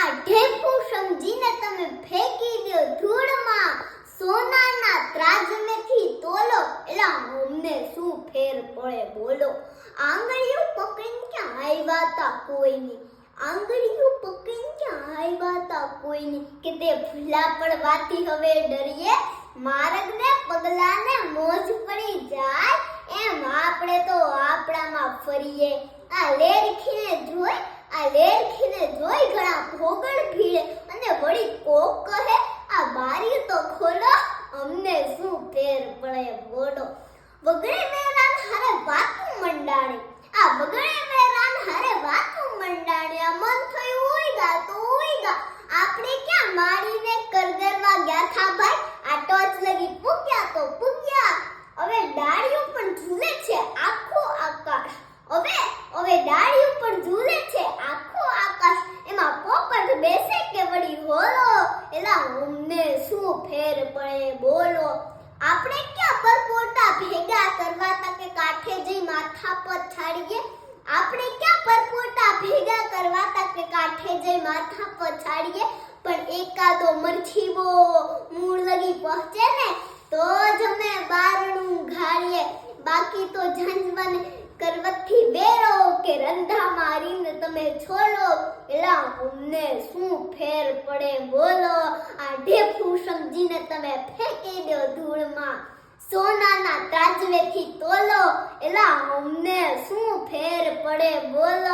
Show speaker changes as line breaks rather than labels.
આ ઢેફું સમજીને તમે ફેંકી દો ધૂળમાં સોનાના ત્રાજમેથી તોલો. એલા, અમને શું ફેર પડે બોલો. આંગળીઓ પકડીને ક્યાં આવ્યા તા કોઈની? આંગળીઓ પકડીને ક્યાં આવ્યા તા કોઈની? કે તે ભૂલા પડવાથી હવે ડરીએ? માર્ગને પગલાને મોજ પડી જાય. એમ આપણે તો આપણામાં ફરીએ. આ લેરખીને જોઈ આ લેરખીને જોઈ ઘણા ભોગળ ભીડે અને વળી કોક કહે, આ બારી તો ખોલો, અમને શું ફેર પડે, બોલો. વગડે હોલો એલા, અમને શું ફેર પડે? બોલો. આપણે ક્યાં પરપોટા ભેગા કરવા તકે કાઠે જઈ માથા પર છાડીએ? આપણે ક્યાં પરપોટા ભેગા કરવા તકે કાઠે જઈ માથા પર છાડીએ? પણ એકાદો મરછીબો મૂળ લગી પહોંચે ને, તો જ અમે બારણું ઘાડીએ બાકી તો ઝંઝવન કરવતથી બેરો કે રંધા મારીને તમે છોલો એલા અમને શું ફેર પડે બોલો. આ ઢેફું સમજીને તમે ફેંકી દો ધૂળમાં. સોનાના તાજવેથી તોલો. એલા અમને શું ફેર પડે બોલો.